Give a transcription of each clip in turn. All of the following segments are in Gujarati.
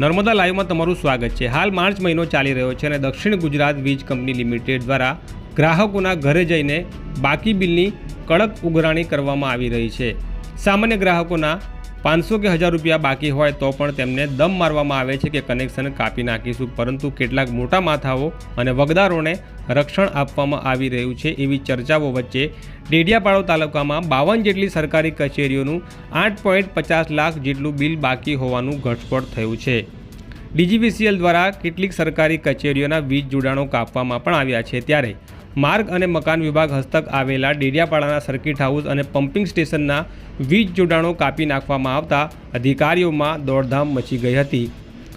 નર્મદા લાઈવમાં તમારું સ્વાગત છે. હાલ માર્ચ મહિનો ચાલી રહ્યો છે અને દક્ષિણ ગુજરાત વીજ કંપની લિમિટેડ દ્વારા ગ્રાહકોના ઘરે જઈને બાકી બિલની કડક ઉઘરાણી કરવામાં આવી રહી છે. સામાન્ય ગ્રાહકોના પાંચસો કે હજાર રૂપિયા બાકી હોય તો પણ તેમને દમ મારવામાં આવે છે કે કનેક્શન કાપી નાખીશું. પરંતુ કેટલાક મોટા માથાઓ અને વગદારોને રક્ષણ આપવામાં આવી રહ્યું છે એવી ચર્ચાઓ વચ્ચે ડેડિયાપાડો તાલુકામાં બાવન જેટલી સરકારી કચેરીઓનું આઠ પોઈન્ટ પચાસ લાખ જેટલું બિલ બાકી હોવાનું ઘટસ્ફોટ થયું છે. ડીજીવીસીએલ દ્વારા કેટલીક સરકારી કચેરીઓના વીજ જોડાણો કાપવામાં પણ આવ્યા છે ત્યારે માર્ગ અને મકાન વિભાગ હસ્તક આવેલા ડેડિયાપાડાના સર્કિટ હાઉસ અને પમ્પિંગ સ્ટેશનના વીજ જોડાણો કાપી નાખવામાં આવતા અધિકારીઓમાં દોડધામ મચી ગઈ હતી.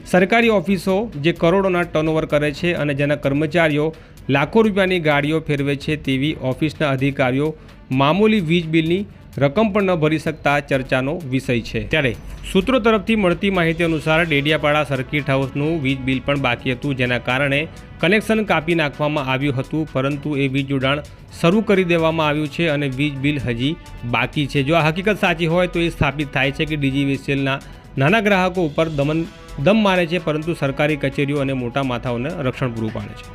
સરકારી ઓફિસો જે કરોડોના ટર્નઓવર કરે છે અને જેના કર્મચારીઓ લાખો રૂપિયાની ગાડીઓ ફેરવે છે તેવી ઓફિસના અધિકારીઓ મામૂલી વીજ બિલની રકમ પણ ન ભરી શકતા ચર્ચાનો વિષય છે. ત્યારે સૂત્રો તરફથી મળતી માહિતી અનુસાર ડેડિયાપાડા સર્કિટ હાઉસનું વીજ બિલ પણ બાકી હતું, જેના કારણે કનેક્શન કાપી નાખવામાં આવ્યું હતું, પરંતુ એ વીજ જોડાણ શરૂ કરી દેવામાં આવ્યું છે અને વીજ બિલ હજી બાકી છે. જો આ હકીકત સાચી હોય તો એ સ્થાપિત થાય છે કે ડીજીવીસીએલના નાના ગ્રાહકો ઉપર દમન દમ મારે છે, પરંતુ સરકારી કચેરીઓ અને મોટા માથાઓને રક્ષણ પૂરું પાડે છે.